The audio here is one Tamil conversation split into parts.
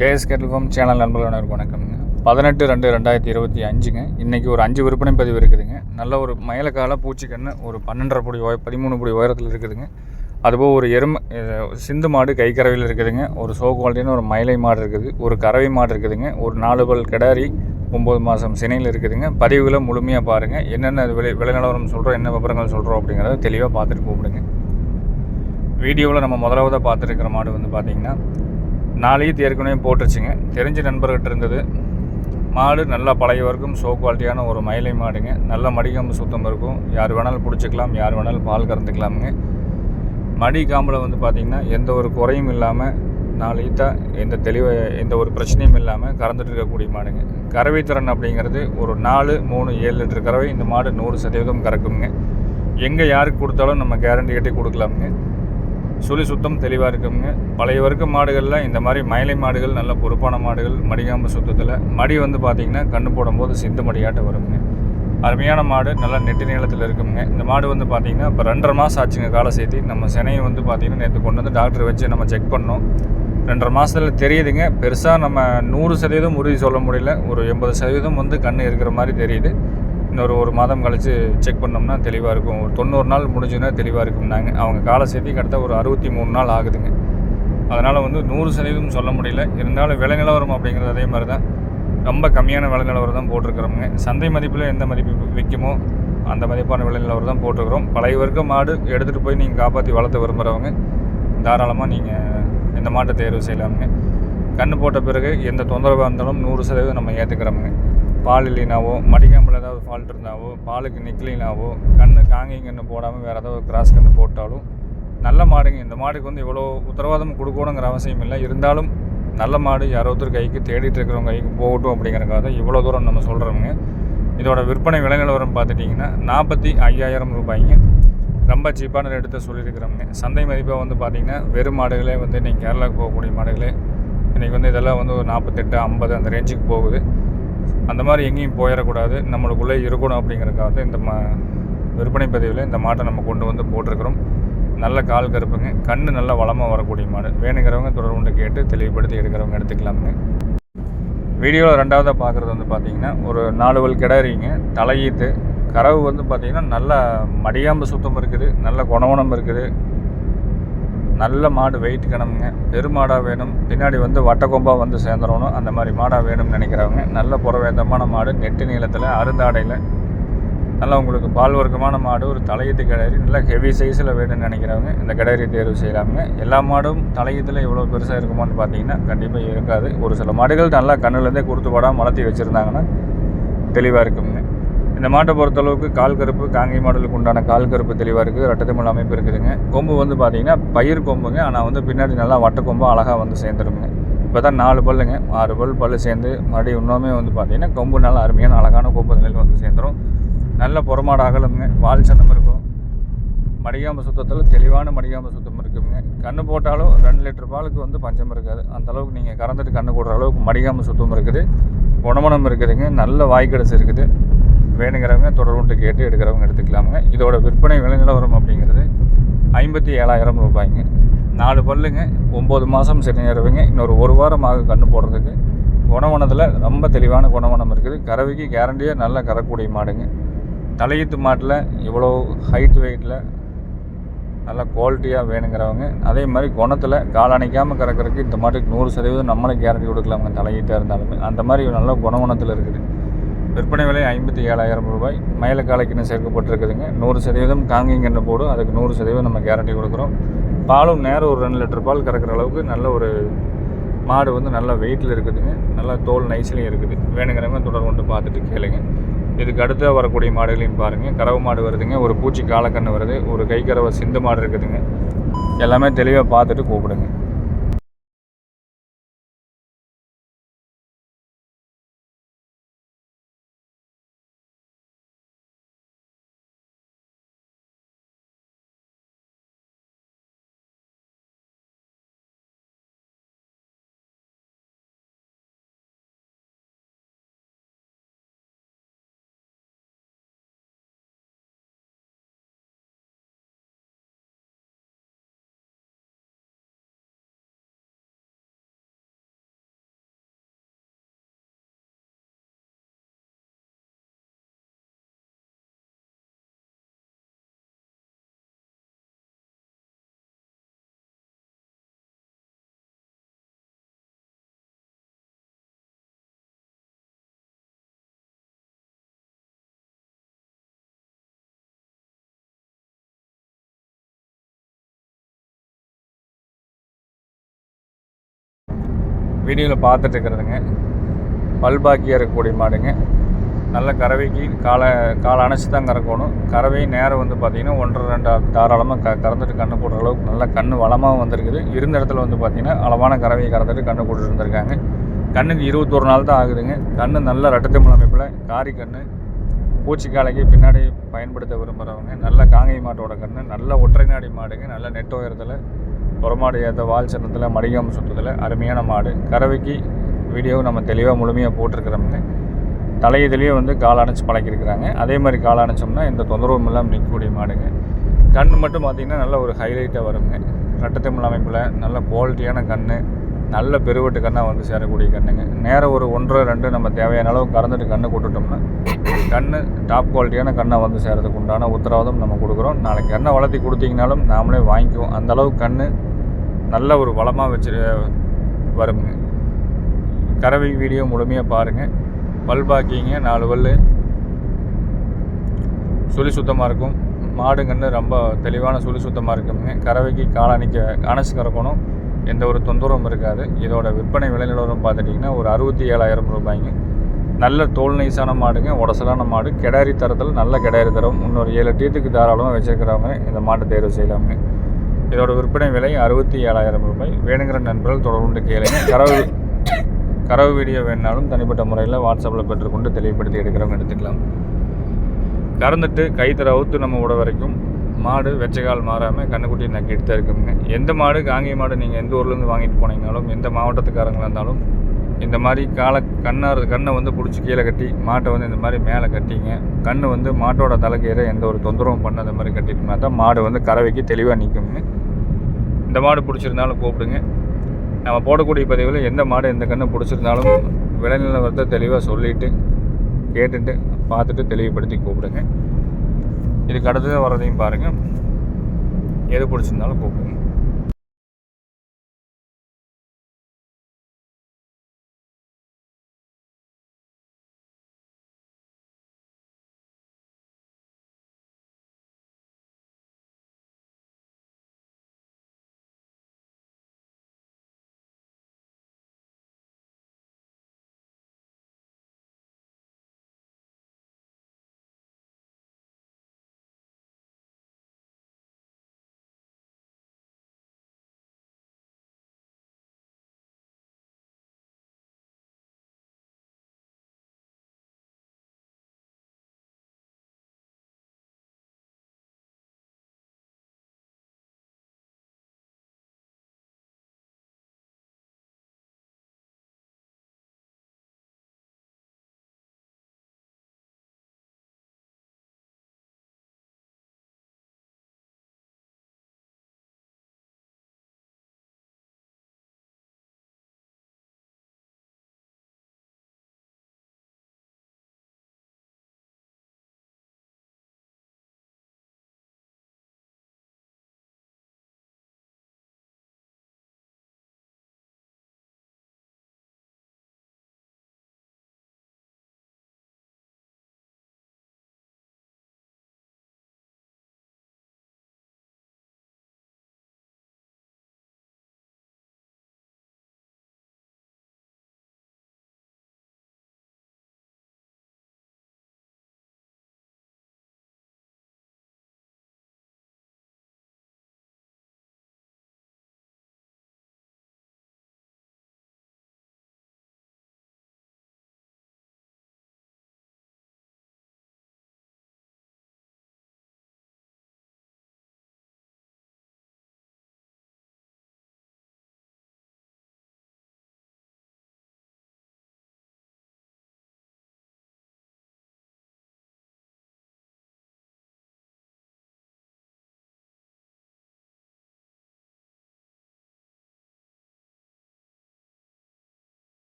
கேஎஸ் கேட்டல்ஃபார்ம் சேனல் நண்பர்களுக்கு வணக்கம்ங்க பதினெட்டு ரெண்டு ரெண்டாயிரத்தி இருபத்தி அஞ்சுங்க. இன்றைக்கி ஒரு அஞ்சு விற்பனை பதிவு இருக்குதுங்க. நல்ல ஒரு மயிலக்கால பூச்சிக்கண்ணு ஒரு பன்னெண்டரை புடி உய பதிமூணு புடி உயரத்தில் இருக்குதுங்க. அதுபோல் ஒரு எருமை சிந்து மாடு கைக்கறவையில் இருக்குதுங்க. ஒரு சோ குவாலிட்டின்னு ஒரு மயிலை மாடு இருக்குது. ஒரு கறவை மாடு இருக்குதுங்க. ஒரு நாலு பல் கிடாரி ஒம்பது மாதம் சினையில் இருக்குதுங்க. பதிவுகளை முழுமையாக பாருங்கள் என்னென்ன விலை விலை நிலவரம் சொல்கிறோம் என்ன விவரங்கள் சொல்கிறோம் அப்படிங்கிறத தெளிவாக பார்த்துட்டு கூப்பிடுங்க. வீடியோவில் நம்ம முதலாவதாக பார்த்துருக்கிற மாடு வந்து பார்த்திங்கன்னா நாளைக்கு ஏற்கனவே போட்டுருச்சுங்க. தெரிஞ்ச நண்பர்கிட்ட இருந்தது. மாடு நல்லா பழைய வரைக்கும் ஷோ குவாலிட்டியான ஒரு மயிலை மாடுங்க. நல்ல மடிக்காம்பு சுத்தம் இருக்கும். யார் வேணாலும் பிடிச்சிக்கலாம் யார் வேணாலும் பால் கறந்துக்கலாமுங்க. மடி காம்பில் வந்து பார்த்திங்கன்னா எந்த ஒரு குறையும் இல்லாமல் நாலு ஈத்தா எந்த தெளிவு எந்த ஒரு பிரச்சனையும் இல்லாமல் கறந்துட்டு இருக்கக்கூடிய மாடுங்க. கறவை திறன் அப்படிங்கிறது ஒரு நாலு மூணு ஏழு லிட்டர் கறவை இந்த மாடு நூறு சதவீதம் கறக்குங்க. எங்கே யாருக்கு கொடுத்தாலும் நம்ம கேரண்டி கட்டி கொடுக்கலாமுங்க. சுழி சுத்தம் தெளிவாக இருக்குங்க. பழைய வர்க்க மாடுகளில் இந்த மாதிரி மயிலை மாடுகள் நல்ல பொறுப்பான மாடுகள் மடிகாம்பு சுத்தத்தில் மடி வந்து பார்த்திங்கன்னா கண்ணு போடும்போது சிந்து மடியாட்ட வருங்க. அருமையான மாடு நல்லா நெட்டு நீளத்தில் இருக்குங்க. இந்த மாடு வந்து பார்த்திங்கன்னா இப்போ ரெண்டரை மாதம் ஆச்சுங்க காலை சேர்த்தி. நம்ம சினையை வந்து பார்த்திங்கன்னா நேற்று கொண்டு வந்து டாக்டர் வச்சு நம்ம செக் பண்ணோம். ரெண்டரை மாதத்தில் தெரியுதுங்க. பெருசாக நம்ம நூறு சதவீதம் உறுதி சொல்ல முடியல. ஒரு எண்பது சதவீதம் வந்து கண் இருக்கிற மாதிரி தெரியுது. இன்னொரு ஒரு மாதம் கழித்து செக் பண்ணோம்னா தெளிவாக இருக்கும். ஒரு தொண்ணூறு நாள் முடிஞ்சுன்னா தெளிவாக இருக்கும்னாங்க. அவங்க காலை சேர்த்தி கிட்ட ஒரு அறுபத்தி மூணு நாள் ஆகுதுங்க. அதனால் வந்து நூறு சதவீதம் சொல்ல முடியல. இருந்தாலும் விலை நிலவரம் அப்படிங்கிறது அதே மாதிரி தான் ரொம்ப கம்மியான விலை நிலவரம் தான் போட்டிருக்கிறோங்க சந்தை மதிப்பில் எந்த மதிப்பு விற்குமோ அந்த மதிப்பான விலை நிலவரம் தான் போட்டிருக்கிறோம். பழைய வர்க்க மாடு எடுத்துகிட்டு போய் நீங்கள் காப்பாற்றி வளர்த்து விரும்புகிறவங்க தாராளமாக நீங்கள் இந்த மாட்டை தேர்வு செய்யலாமுங்க. கண்ணு போட்ட பிறகு எந்த தொந்தரவாக இருந்தாலும் நூறு சதவீதம் நம்ம ஏற்றுக்கிறோமுங்க பால் இல்லைனாவோ மடிக்காமல் ஏதாவது ஃபால்ட் இருந்தாவோ பாலுக்கு நிற்கலினாவோ கண்ணு காங்கேயம் கண்ணு போடாமல் வேறு ஏதாவது கிராஸ் கண்ணு போட்டாலும் நல்ல மாடுங்க. இந்த மாடுக்கு வந்து இவ்வளோ உத்தரவாதம் கொடுக்கணுங்கிற அவசியம் இல்லை. இருந்தாலும் நல்ல மாடு யாரோ ஒருத்தர் கைக்கு தேடிட்டு இருக்கிறவங்க கைக்கு போகட்டும் அப்படிங்கிறக்காக தான் இவ்வளோ தூரம் நம்ம சொல்கிறோமுங்க இதோட விற்பனை விலை நிலவரம் பார்த்துட்டிங்கன்னா நாற்பத்தி ஐயாயிரம் ரூபாய்ங்க. ரொம்ப சீப்பான ரேட்டு சொல்லியிருக்கிறோங்க சந்தை மதிப்பாக வந்து பார்த்திங்கன்னா வெறும் மாடுகளே வந்து இன்றைக்கி கேரளாவுக்கு போகக்கூடிய மாடுகளே இன்றைக்கி வந்து இதெல்லாம் வந்து ஒரு நாற்பத்தெட்டு ஐம்பது அந்த ரேஞ்சுக்கு போகுது. அந்த மாதிரி எங்கேயும் போயிடக்கூடாது. நம்மளுக்குள்ளே இருக்கணும் அப்படிங்கிறக்காக தான் இந்த மா விற்பனை பதிவில் இந்த மாட்டை நம்ம கொண்டு வந்து போட்டிருக்கிறோம். நல்ல கால் கருப்புங்க. கண் நல்லா வளமாக வரக்கூடிய மாடு. வேணுங்கிறவங்க தொடர்புண்டு கேட்டு தெளிவுபடுத்தி எடுக்கிறவங்க எடுத்துக்கலாமுங்க. வீடியோவில் ரெண்டாவதாக பார்க்குறது வந்து பார்த்திங்கன்னா ஒரு நாலு வல் கிடாரிங்க. தலையீத்து. கறவு வந்து பார்த்திங்கன்னா நல்லா மடியாம்பு சுத்தம் இருக்குது. நல்ல குணவனம் இருக்குது. நல்ல மாடு வெயிட் கிணமுங்க பெருமாடாக வேணும். பின்னாடி வந்து வட்டக்கொம்பாக வந்து சேர்ந்துடணும். அந்த மாதிரி மாடாக வேணும்னு நினைக்கிறவங்க நல்ல புறவேந்தமான மாடு நெட்டு நீளத்தில் அருந்தாடையில். நல்லா உங்களுக்கு பால் வர்க்கமான மாடு ஒரு தலையீத்து கிடாரி நல்லா ஹெவி சைஸில் வேணும்னு நினைக்கிறவங்க இந்த கிடாரி தேர்வு செய்கிறாங்க எல்லா மாடும் தலையீத்தில் எவ்வளோ பெருசாக இருக்குமான்னு பார்த்தீங்கன்னா கண்டிப்பாக இருக்காது. ஒரு சில மாடுகள் நல்லா கண்ணுலேருந்தே கொடுத்து படாமல் வளர்த்தி வச்சுருந்தாங்கன்னா தெளிவாக இருக்குங்க இந்த மாட்டை பொறுத்தளவுக்கு கால் கருப்பு காங்கி மாடலுக்கு உண்டான கால் கருப்பு தெளிவாக இருக்குது. ரட்டத்தமிழ் அமைப்பு இருக்குதுங்க. கொம்பு வந்து பார்த்தீங்கன்னா பயிர் கொம்புங்க. ஆனால் வந்து பின்னாடி நல்லா வட்ட கொம்பு அழகாக வந்து சேர்ந்துருங்க இப்போ தான் நாலு பல்லுங்க. ஆறு பல் பல்லு சேர்ந்து மறுபடியும் இன்னுமே வந்து பார்த்தீங்கன்னா கொம்பு நல்லா அருமையான அழகான கொம்பு நிலையில் வந்து சேர்ந்துரும். நல்ல புறமாடு அகலமுங்க. வால் சந்தம் இருக்கும். மடிகாம்பு சுத்தத்தில் தெளிவான மடிகாம்பு சுத்தம் இருக்குங்க. கண்ணு போட்டாலும் ரெண்டு லிட்டர் பாலுக்கு வந்து பஞ்சம் இருக்காது. அந்தளவுக்கு நீங்கள் கறந்துட்டு கண்ணு போடுற அளவுக்கு மடிகாம்பு சுத்தம் இருக்குது. குணமனம் இருக்குதுங்க. நல்ல வாய்க்கடைசி இருக்குது. வேணுங்கிறவங்க தொடர்புட்டு கேட்டு எடுக்கிறவங்க எடுத்துக்கலாமுங்க. இதோட விற்பனை விலை நிலவரம் அப்படிங்கிறது ஐம்பத்தி ஏழாயிரம் ரூபாய்ங்க. நாலு பல்லுங்க ஒம்பது மாதம் சிறுநீரவைங்க இன்னொரு ஒரு வாரம் ஆகும் கண்ணு போடுறதுக்கு. குணவனத்தில் ரொம்ப தெளிவான குணவனம் இருக்குது. கறவைக்கு கேரண்டியாக நல்லா கறக்கூடிய மாடுங்க. தலையீத்து மாட்டில் இவ்வளோ ஹைட் வெயிட்டில் நல்ல குவாலிட்டியாக வேணுங்கிறவங்க. அதே மாதிரி குணத்தில் காலணிக்காமல் கறக்கிறதுக்கு இந்த மாட்டுக்கு நூறு சதவீதம் நம்மளே கேரண்டி கொடுக்கலாமுங்க தலையீட்டாக இருந்தாலுமே. அந்த மாதிரி நல்ல குணவனத்தில் இருக்குது. விற்பனை விலை ஐம்பத்தி ஏழாயிரம் ரூபாய். மயிலக்காலைக்குன்னு சேர்க்கப்பட்டிருக்குதுங்க. நூறு சதவீதம் காங்கிங்கன்னு போடும் அதுக்கு நூறு சதவீதம் நம்ம கேரண்டி கொடுக்குறோம். பாலும் நேரம் ஒரு ரெண்டு லிட்டர் பால் கறக்கிற அளவுக்கு நல்ல ஒரு மாடு வந்து நல்ல வெயிட்டில் இருக்குதுங்க. நல்லா தோல் நைஸ்லேயும் இருக்குது. வேணுங்கிறவங்க தொடர் கொண்டு பார்த்துட்டு கேளுங்க. இதுக்கு அடுத்து வரக்கூடிய மாடுகளையும் பாருங்கள் கறவு மாடு வருதுங்க. ஒரு பூச்சி காலக்கண்ணு வருது. ஒரு கை கறவை சிந்து மாடு இருக்குதுங்க. எல்லாமே தெளிவாக பார்த்துட்டு கூப்பிடுங்க. வீடியோவில் பார்த்துட்டு இருக்கிறதுங்க. பல்பாக்கியாக இருக்கக்கூடிய மாடுங்க. நல்ல கறவைக்கு காலை காலை அணைச்சி தான் கறக்கணும். கறவை நேரம் வந்து பார்த்திங்கன்னா ஒன்றரை ரெண்டு தாராளமாக க கறந்துட்டு கண்ணு போடுற அளவுக்கு நல்ல கண் வளமாகவும் வந்திருக்குது. இருந்த இடத்துல வந்து பார்த்திங்கன்னா அளவான கறவையை கறந்துட்டு கண்ணு போட்டு இருந்திருக்காங்க. கண்ணுக்கு இருபத்தொரு நாள் தான் ஆகுதுங்க. கண் நல்ல ரெட்டத்தமிழ் அமைப்பில் காரி கண் பூச்சிக்காலைக்கு பின்னாடி பயன்படுத்த விரும்புகிறவங்க நல்ல காங்கை மாட்டோட கண் நல்ல ஒற்றை நாடி மாடுங்க நல்ல நெட் உயரத்தில் புறமாடு ஏற்ற வால் சின்னத்தில் மடிகாம சுத்தத்தில் அருமையான மாடு. கறவைக்கு வீடியோ நம்ம தெளிவாக முழுமையாக போட்டிருக்கிறோமுங்க தலையதுலேயே வந்து கால் அணைச்சி பழக்கியிருக்கிறாங்க. அதே மாதிரி கால் அணைச்சோம்னா எந்த தொந்தரவும் இல்லாமல் நிற்கக்கூடிய மாடுங்க. கண் மட்டும் பார்த்திங்கன்னா நல்ல ஒரு ஹைலைட்டாக வருங்க. ரெட்டத்தமிழ் அமைப்பில் நல்ல குவாலிட்டியான கண் நல்ல பெருவெட்டு கண்ணாக வந்து சேரக்கூடிய கண்ணுங்க. நேரம் ஒரு ஒன்றரை ரெண்டு நம்ம தேவையான அளவு கறந்துட்டு கண்ணை கொட்டுட்டோம்னா கண் டாப் குவாலிட்டியான கண்ணாக வந்து சேரதுக்கு உண்டான உத்தரவாதம் நம்ம கொடுக்குறோம். நாளைக்கு கண்ணை வளர்த்தி கொடுத்தீங்கனாலும் நாமளே வாங்கிக்குவோம். அந்தளவுக்கு கண் நல்ல ஒரு வளமாக வச்சு வருங்க. கறவை வீடியோ முழுமையாக பாருங்கள் பல் பாக்கிங்க நாலு பல் சுழி சுத்தமாக இருக்கும். மாடுங்கன்னு ரொம்ப தெளிவான சுழி சுத்தமாக இருக்குங்க. கறவைக்கு காலணிக்க காணச்சு கறக்கணும் எந்த ஒரு தொந்தரவும் இருக்காது. இதோட விற்பனை விலை நிலவரம் பார்த்துட்டிங்கன்னா ஒரு அறுபத்தி ஏழாயிரம் ரூபாய்ங்க. நல்ல தோல் நைஸான மாடுங்க. உடசலான மாடு. கிடாரி தரத்தில் நல்ல கிடாரி தரம். இன்னொரு ஏழு டீத்துக்கு தாராளமாக வச்சுருக்கிறவங்க இந்த மாட்டை தேர்வு செய்யலாமுங்க. இதோட விற்பனை விலை அறுபத்தி ஏழாயிரம் ரூபாய். வேணுங்கிற நண்பர்கள் தொடர்ந்து கேளுங்க. கரவு கறவு வீடியோ வேணுனாலும் தனிப்பட்ட முறையில் வாட்ஸ்அப்பில் பெற்றுக்கொண்டு தெளிவுபடுத்தி எடுக்கிறவங்க எடுத்துக்கலாம். கறந்துட்டு கைத்தர அவுத்து நம்ம விட வரைக்கும் மாடு வெச்சகால் மாறாமல் கண்ணுக்குட்டி நக்கிட்டு தான் இருக்குங்க. எந்த மாடு காங்கி மாடு நீங்கள் எந்த ஊர்லேருந்து வாங்கிட்டு போனீங்கனாலும் எந்த மாவட்டத்துக்காரங்களாக இருந்தாலும் இந்த மாதிரி காலை கண்ணார் கண்ணை வந்து பிடிச்சி கீழே கட்டி மாட்டை வந்து இந்த மாதிரி மேலே கட்டிங்க. கண் வந்து மாட்டோட தலைக்கீரை எந்த ஒரு தொந்தரவும் பண்ணாத மாதிரி கட்டிட்டோம்னா தான் மாடு வந்து கறவைக்கு தெளிவாக நிற்குங்க இந்த மாடு பிடிச்சிருந்தாலும் கூப்பிடுங்க. நம்ம போடக்கூடிய பதிவில் எந்த மாடு எந்த கண்ணை பிடிச்சிருந்தாலும் விளைநிலவரத்தை தெளிவாக சொல்லிவிட்டு கேட்டுட்டு பார்த்துட்டு தெளிவுபடுத்தி கூப்பிடுங்க. இதுக்கு அடுத்தது வர்றதையும் பாருங்கள் எது பிடிச்சிருந்தாலும் கூப்பிடுங்க.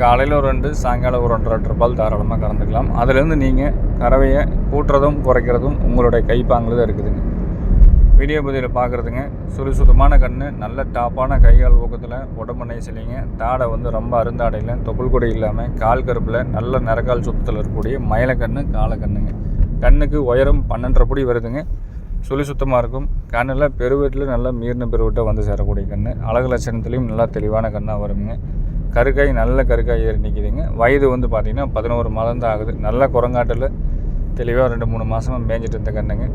காலையில் ஒரு ரெண்டு சாயங்காலம் ஒரு ஒன்றரை ட்ரிப்பால் தாராளமாக கறந்துக்கலாம். அதுலேருந்து நீங்கள் கறவையை கூட்டுறதும் குறைக்கிறதும் உங்களுடைய கைப்பாங்கில் தான் இருக்குதுங்க. வீடியோ பதிவில் பார்க்குறதுங்க சுறு சுத்தமான கண் நல்ல டாப்பான கைகால் ஊக்கத்தில் உடம்பு நைசிலிங்க தாடை வந்து ரொம்ப அருந்தாடையில் தொப்புள் கொடி இல்லாமல் கால் கருப்பில் நல்ல நரக்கால் சுத்தத்தில் இருக்கக்கூடிய மயிலக்கண்ணு காலக்கண்ணுங்க. கண்ணுக்கு உயரம் பன்னெண்டரை பொடி வருதுங்க. சுழி சுத்தமாக இருக்கும். கண்ணில் பெருவீட்டில் நல்லா மீறின பெருவீட்டை வந்து சேரக்கூடிய கண் அழகு லட்சணத்துலேயும் நல்லா தெளிவான கண்ணாக வருங்க. கருக்காய் நல்ல கருக்காய் ஏறி நிற்கிதுங்க வயது வந்து பார்த்திங்கன்னா பதினோரு மாதம் தான் ஆகுது. நல்ல குரங்காட்டில். தெளிவாக ரெண்டு மூணு மாதமாக மேய்ஞ்சிட்டு இருந்த கண்ணுங்க.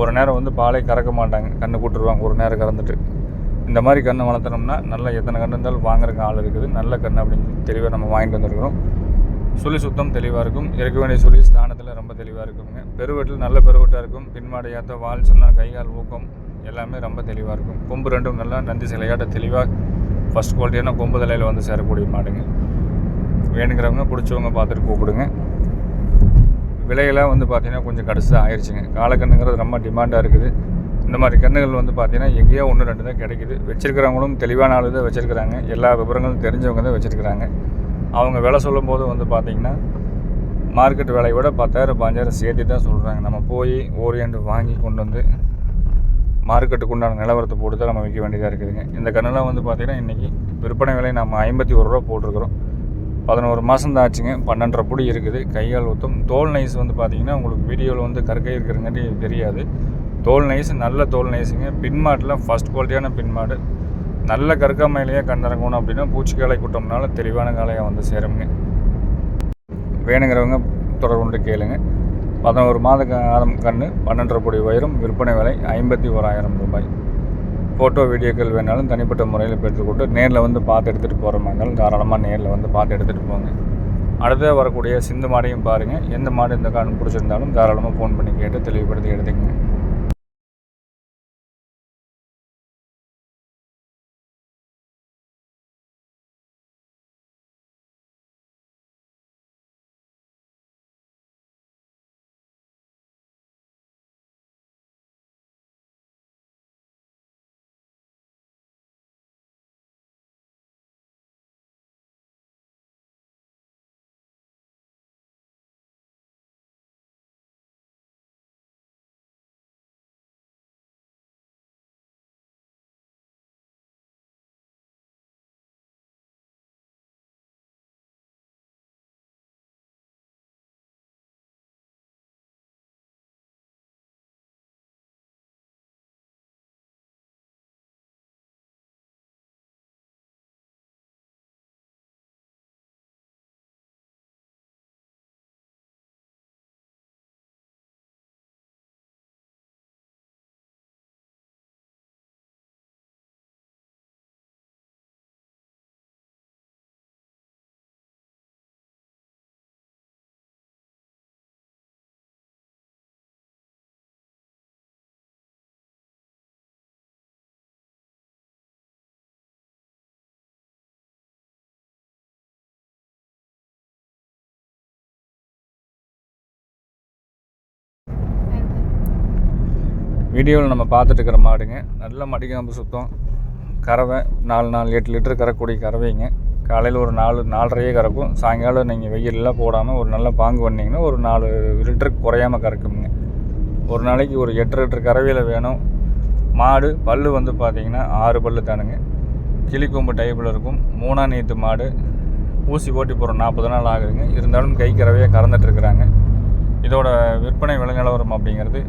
ஒரு நேரம் வந்து பாலை கறக்க மாட்டாங்க. கண்ணு கூட்டுருவாங்க. ஒரு நேரம் கறந்துட்டு. இந்த மாதிரி கண்ணை வளர்த்தனோம்னா நல்லா எத்தனை கண்ணு இருந்தாலும் வாங்குறதுக்கு ஆள் இருக்குது. நல்ல கண் அப்படின்னு தெளிவாக நம்ம வாங்கிட்டு வந்துருக்குறோம். சுழி சுத்தம் தெளிவாக இருக்கும். இருக்க வேண்டிய சுழி ஸ்தானத்தில் ரொம்ப தெளிவாக இருக்குங்க. பெருவெட்டில் நல்ல பெருவெட்டாக இருக்கும். பின்மாடை ஏற்ற வால் சொன்னால் கைகால் ஊக்கம் எல்லாமே ரொம்ப தெளிவாக இருக்கும். கொம்பு ரெண்டும் நல்லா நந்தி சிலையாட்ட தெளிவாக ஃபஸ்ட் குவாலிட்டியான கொம்பு தலையில் வந்து சேரக்கூடிய மாடுங்க. வேணுங்கிறவங்க பிடிச்சவங்க பார்த்துட்டு கூப்பிடுங்க. விலையெல்லாம் வந்து பார்த்திங்கன்னா கொஞ்சம் கடைசி ஆயிடுச்சுங்க காலக்கண்ணுங்கிறது ரொம்ப டிமாண்டாக இருக்குது. இந்த மாதிரி கண்ணுகள் வந்து பார்த்திங்கன்னா எங்கேயோ ஒன்று ரெண்டு தான் கிடைக்குது. வச்சுருக்கிறவங்களும் தெளிவான ஆளு தான் வச்சுருக்கிறாங்க. எல்லா விவரங்களும் தெரிஞ்சவங்க தான் வச்சுருக்கிறாங்க. அவங்க விலை சொல்லும்போது வந்து பார்த்திங்கன்னா மார்க்கெட் விலையை விட பத்தாயிரம் பாஞ்சாயிரம் சேர்த்து தான் சொல்கிறாங்க நம்ம போய் ஓரியண்ட் வாங்கி கொண்டு வந்து மார்க்கெட்டுக்கு உண்டான நிலவரத்தை போட்டு தான் நம்ம விற்க வேண்டியதாக இருக்குதுங்க. இந்த கண்ணெல்லாம் வந்து பார்த்திங்கன்னா இன்றைக்கி விற்பனை விலை நம்ம ஐம்பத்தி ஒரு ரூபா போட்டிருக்கிறோம். பதினோரு மாதம் தான் ஆச்சுங்க. பன்னெண்டரை புடி இருக்குது. கையால் ஊற்றும் தோல் நைஸ் வந்து பார்த்திங்கன்னா உங்களுக்கு வீடியோவில் வந்து கற்கை இருக்கிறங்காட்டி தெரியாது. தோல் நைஸ் நல்ல தோல் நைஸுங்க. பின்மாட்டில் ஃபஸ்ட் குவாலிட்டியான பின்மாடு நல்ல கற்காமையிலேயே கண்டிறங்கணும் அப்படின்னா பூச்சிக்காலை கூட்டம்னால தெளிவான காலையாக வந்து சேருங்க வேணுங்கிறவங்க தொடர்பு கொண்டு கேளுங்க. பதினோரு மாத காலம் கன்று பன்னெண்டரை கோடி உயரம் விற்பனை விலை ஐம்பத்தி ஓராயிரம் ரூபாய். ஃபோட்டோ வீடியோக்கள் வேணாலும் தனிப்பட்ட முறையில் பெற்றுக்கொண்டு நேரில் வந்து பார்த்து எடுத்துகிட்டு போகிற மாதிரி இருந்தாலும் தாராளமாக நேரில் வந்து பார்த்து எடுத்துகிட்டு போங்க. அடுத்த வரக்கூடிய சிந்து மாடையும் பாருங்கள் எந்த மாடு இந்த காரணம் பிடிச்சிருந்தாலும் தாராளமாக ஃபோன் பண்ணி கேட்டு தெளிவுபடுத்தி எடுத்துக்கங்க. வீடியோவில் நம்ம பார்த்துட்டுருக்கிற மாடுங்க. நல்ல மடிக்காம்பு சுத்தம். கறவை நாலு நாலு எட்டு லிட்டர் கறக்கூடிய கறவைங்க. காலையில் ஒரு நாலு நாலரையே கறக்கும். சாயங்காலம் நீங்கள் வெயிலெலாம் போடாமல் ஒரு நல்ல பாங்கு பண்ணிங்கன்னா ஒரு நாலு லிட்டருக்கு குறையாமல் கறக்குங்க. ஒரு நாளைக்கு ஒரு எட்டு லிட்டர் கறவையில் வேணும். மாடு பல் வந்து பார்த்திங்கன்னா ஆறு பல்லு தானுங்க. கிளிக்கொம்பு டைப்பில் இருக்கும். மூணாம் நீத்து மாடு ஊசி ஓட்டி போகிற நாற்பது நாள் ஆகுதுங்க. இருந்தாலும் கை கறவையாக கறந்துட்டுருக்குறாங்க இதோட விற்பனை விலை நிலவரம் அப்படிங்கிறது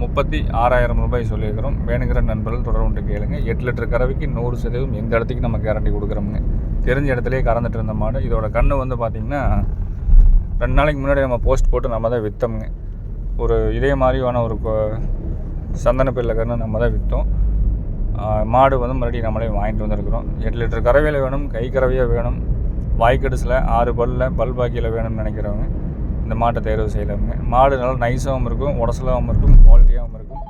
முப்பத்தி ஆறாயிரம் ரூபாய் சொல்லியிருக்கிறோம். வேணுங்கிற நண்பர்கள் தொடர்பு கேளுங்க. எட்டு லிட்டர் கறவைக்கு நூறு சதவீதம் எந்த இடத்துக்கு நம்ம கேரண்டி கொடுக்குறோமுங்க தெரிஞ்ச இடத்துலையே கறந்துட்டு இருந்த மாடு. இதோட கண்ணு வந்து பார்த்திங்கன்னா ரெண்டு நாளைக்கு முன்னாடி நம்ம போஸ்ட் போட்டு நம்ம தான் விற்றோமுங்க ஒரு இதே மாதிரியான ஒரு கொ- சந்தன பிள்ளை கன்று நம்ம தான் விற்றோம் மாடு வந்து மறுபடியும் நம்மளே வாங்கிட்டு வந்திருக்கிறோம். எட்டு லிட்டர் கறவையில் வேணும் கை கறவையாக வேணும். வாய்க்கடிசில் ஆறு பல்லில் பல் பாக்கியில் வேணும்னு நினைக்கிறவங்க. இந்த மாட்டை தேர்வு செய்யலாமுங்க. மாடு நல்லா நைஸாகவும் இருக்கும் உடசலாகவும் இருக்கும் குவாலிட்டியாகவும் இருக்கும்.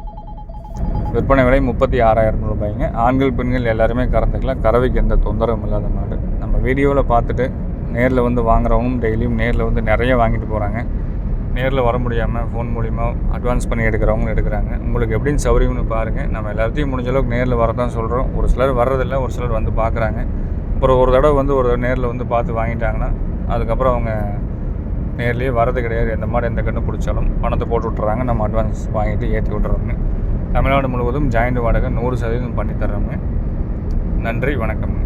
விற்பனை விலை முப்பத்தி ஆறாயிரம் ரூபாய்ங்க. ஆண்கள் பெண்கள் எல்லாருமே கறந்துக்கலாம். கறவைக்கு எந்த தொந்தரவும் இல்லாத மாடு. நம்ம வீடியோவில் பார்த்துட்டு நேரில் வந்து வாங்குறவங்களும் டெய்லியும் நேரில் வந்து நிறைய வாங்கிட்டு போகிறாங்க நேரில் வர முடியாமல் ஃபோன் மூலிமா அட்வான்ஸ் பண்ணி எடுக்கிறவங்களும் எடுக்கிறாங்க. உங்களுக்கு எப்படின்னு சௌரியம்னு பாருங்கள் நம்ம எல்லாத்தையும் முடிஞ்ச அளவுக்கு நேரில் வரதான் சொல்கிறோம் ஒரு சிலர் வர்றதில்ல ஒரு சிலர் வந்து பார்க்குறாங்க. அப்புறம் ஒரு தடவை வந்து ஒரு நேரில் வந்து பார்த்து வாங்கிட்டாங்கன்னா அதுக்கப்புறம் அவங்க நேர்லேயே வரது கிடையாது. எந்த மாதிரி எந்த கன்று பிடிச்சாலும் பணத்தை போட்டு விட்றாங்க நம்ம அட்வான்ஸ் வாங்கிட்டு ஏற்றி விட்டுறாங்க தமிழ்நாடு முழுவதும் ஜாயிண்ட் வாடகை நூறு சதவீதம் பண்ணி நன்றி வணக்கம்.